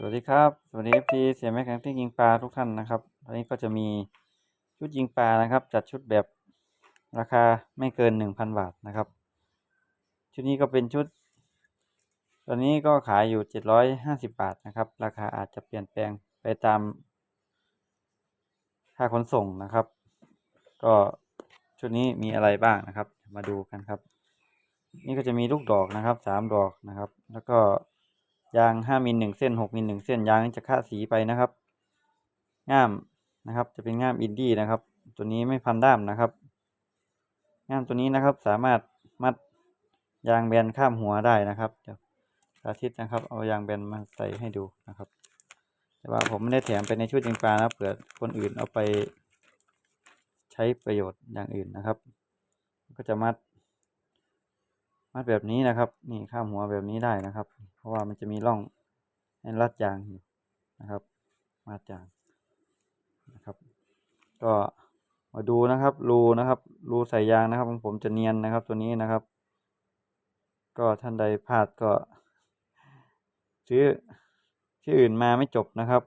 สวัสดีครับ สวัสดีพี่เสียแม็กซ์ที่ยิงปลาทุกท่านนะครับวันนี้ก็จะมีชุดยิงปลานะครับ จัดชุดแบบราคาไม่เกินหนึ่งพันบาทนะครับ ชุดนี้ก็เป็นชุด ตอนนี้ก็ขายอยู่เจ็ดร้อยห้าสิบาทนะครับ ราคาอาจจะเปลี่ยนแปลงไปตาม ค่าขนส่งนะครับ ก็ชุดนี้มีอะไรบ้างนะครับ มาดูกันครับ นี่ก็จะมีลูกดอกนะครับสามดอกนะครับ แล้วก็ ยางห้ามิลหนึ่งเส้นหกมิลหนึ่งเส้นยางจะค่าสีไปนะครับ ง่ามนะครับ จะเป็นง่ามอินดี้นะครับ ตัวนี้ไม่พันด้ามนะครับ ง่ามตัวนี้นะครับสามารถมัดยางแบนข้ามหัวได้นะครับเดี๋ยวสาธิตนะครับ เอายางแบนมาใส่ให้ดูนะครับ แต่ว่าผมไม่ได้แถมไปในชุดยิงปลานะเผื่อคนอื่นเอาไปใช้ประโยชน์อย่างอื่นนะครับ ก็จะมัด มัดแบบนี้นะครับ นี่ข้ามหัวแบบนี้ได้นะครับ เพราะว่ามันจะมีร่องให้รัดยางอยู่นะครับ มัดยางนะครับ ก็มาดูนะครับ รูนะครับรูใส่ยางนะครับของผมจะเนียนนะครับตัวนี้นะครับ ก็ท่านใดพลาดก็ซื้อที่อื่นมาไม่จบนะครับ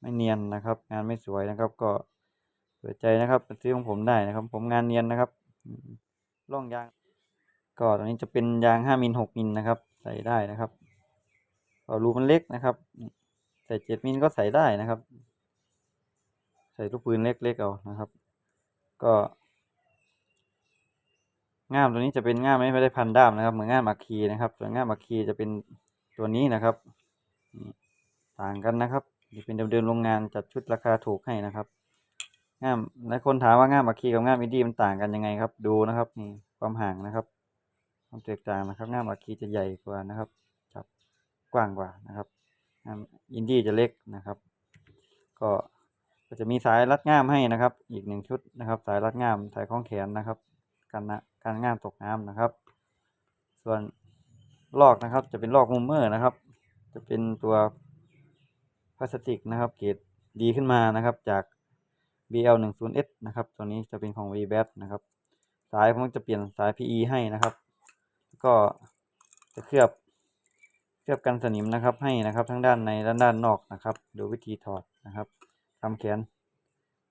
ไม่เนียนนะครับ งานไม่สวยนะครับ ก็เปิดใจนะครับซื้อของผมได้นะครับ ผมงานเนียนนะครับร่องยาง ก็ตอนนี้จะเป็นยางห้ามิลหกมิลนะครับ ใส่ได้นะครับก็รูมันเล็กนะครับใส่เจ็ดมิลก็ใส่ได้นะครับ ใส่ลูกปืนเล็กๆเอานะครับ ก็ง่ามตัวนี้จะเป็นง่ามไม่ได้พันด้ามนะครับ เหมือนง่ามอัคคีนะครับ ส่วนง่ามอัคคีจะเป็นตัวนี้นะครับต่างกันนะครับนี่เป็นเดิมๆโรงงานจัดชุดราคาถูกให้นะครับง่ามหลายคนถามว่าง่ามอัคคีกับง่ามอินดี้มันต่างกันยังไงครับ ดูนะครับนี่ความห่างนะครับ ความแตกต่างนะครับง่ามอัคคีจะใหญ่กว่านะครับครับกว้างกว่านะครับงามอินดี้จะเล็กนะครับ ก็ก็จะมีสายรัดง่ามให้นะครับ อีกหนึ่งชุดนะครับ สายรัดง่ามสายคล้องแขนนะครับกันนะการง่ามตกน้ำนะครับ ส่วนลอกนะครับ จะเป็นลอกมุมเมอร์นะครับ จะเป็นตัวพลาสติกนะครับ เกรดดีขึ้นมานะครับ จาก BL 1 0 S นะครับ ตัวนี้จะเป็นของ v b a t นะครับ สายผมจะเปลี่ยนสาย PE ให้นะครับ ก็จะเคลือบเคลือบกันสนิมนะครับให้นะครับทั้งด้านในและด้านนอกนะครับ ดูวิธีถอดนะครับทำแขน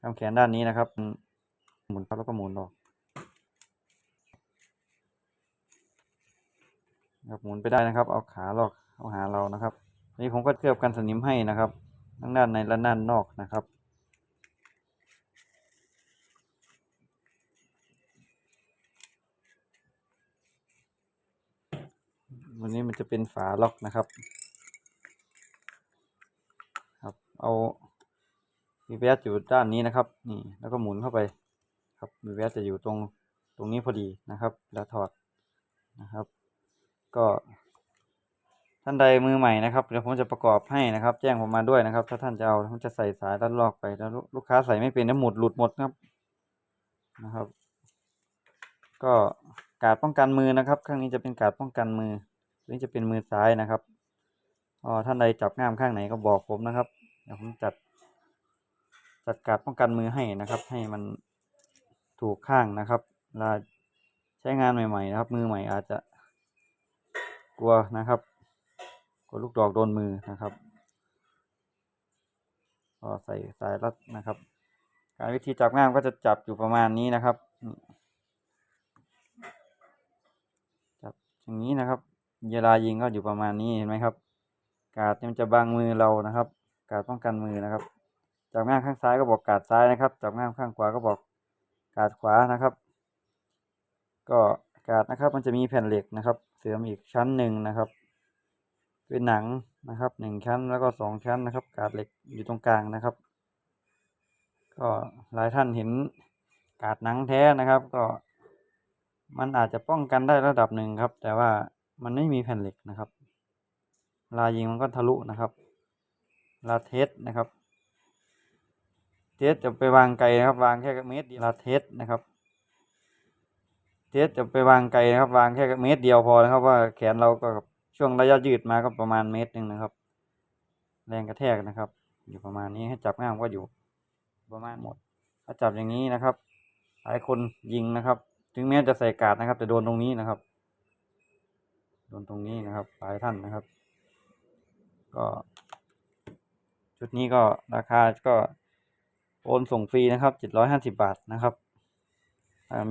ทำแขนด้านนี้นะครับ หมุนครับแล้วก็หมุนออกครับหมุนไปได้นะครับ เอาขาลอกเอาหาเรานะครับนนี้ผมก็เคลือบกันสนิมให้นะครับ ทั้งด้านในและด้านนอกนะครับ วันนี้มันจะเป็นฝาล็อกนะครับ ครับเอาวีแวสอยู่ด้านนี้นะครับ นี่แล้วก็หมุนเข้าไป ครับวีแวสจะอยู่ตรงตรงนี้พอดีนะครับ แล้วถอดนะครับ ก็ท่านใดมือใหม่นะครับเดี๋ยวผมจะประกอบให้นะครับ แจ้งผมมาด้วยนะครับ ถ้าท่านจะเอาผมจะใส่สายลัดลอกไปแล้วลูกลูกค้าใส่ไม่เป็นแล้วหมุดหลุดหมดครับนะครับ ก็การดป้องกันมือนะครับ ข้างนี้จะเป็นการดป้องกันมือ นี่จะเป็นมือซ้ายนะครับอ๋อท่านใดจับง่ามข้างไหนก็บอกผมนะครับเดี๋ยวผมจัดจัดการป้องกันมือให้นะครับ ให้มันถูกข้างนะครับเวลาใช้งานใหม่ ๆ นะครับ มือใหม่อาจจะกลัวนะครับกลัวลูกดอกโดนมือนะครับก็ใส่สายรัดนะครับ การวิธีจับง่ามก็จะจับอยู่ประมาณนี้นะครับ จับอย่างนี้นะครับ เวลายิงก็อยู่ประมาณนี้เห็นไหมครับ กาดมันจะบังมือเรานะครับ กาดป้องกันมือนะครับ จับง่ามข้างซ้ายก็บอกกาดซ้ายนะครับ จับง่ามข้างขวาก็บอกกาดขวานะครับ ก็กาดนะครับ มันจะมีแผ่นเหล็กนะครับ เสริมอีกชั้นหนึ่งนะครับเป็นหนังนะครับหนึ่งชั้นแล้วก็สองชั้นนะครับ กาดเหล็กอยู่ตรงกลางนะครับ ก็หลายท่านเห็นกาดหนังแท้นะครับ ก็มันอาจจะป้องกันได้ระดับหนึ่งครับ แต่ว่า มันไม่มีแผ่นเหล็กนะครับลายิงมันก็ทะลุนะครับลาเทสนะครับ เทสจะไปวางไกลนะครับ วางแค่เมตรเดียวเวลาเทสนะครับ เทสจะไปวางไกลนะครับ วางแค่เมตรเดียวพอนะครับ ว่าแขนเราก็ช่วงระยะยืดมาก็ประมาณเมตรหนึ่งนะครับ แรงกระแทกนะครับ อยู่ประมาณนี้ให้จับง่ามก็อยู่ประมาณหมดถ้าจับอย่างนี้นะครับ หลายคนยิงนะครับ ถึงแม้จะใส่กาดนะครับ แต่โดนตรงนี้นะครับ ดนตรงนี้นะครับหลายท่านนะครับ ก็ชุดนี้ก็ราคาก็โอนส่งฟรีนะครับเจ็ดร้อยห้าสิบาทนะครับ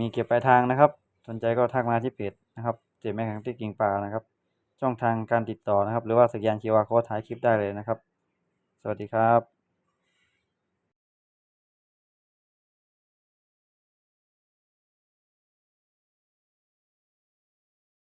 มีเก็บปลายทางนะครับ สนใจก็ทักมาที่เพจนะครับเจ็บแม่ขังที่กิ่งปลานะครับ ช่องทางการติดต่อนะครับ หรือว่าสแกน QR Code ถ่ายคลิปได้เลยนะครับ สวัสดีครับ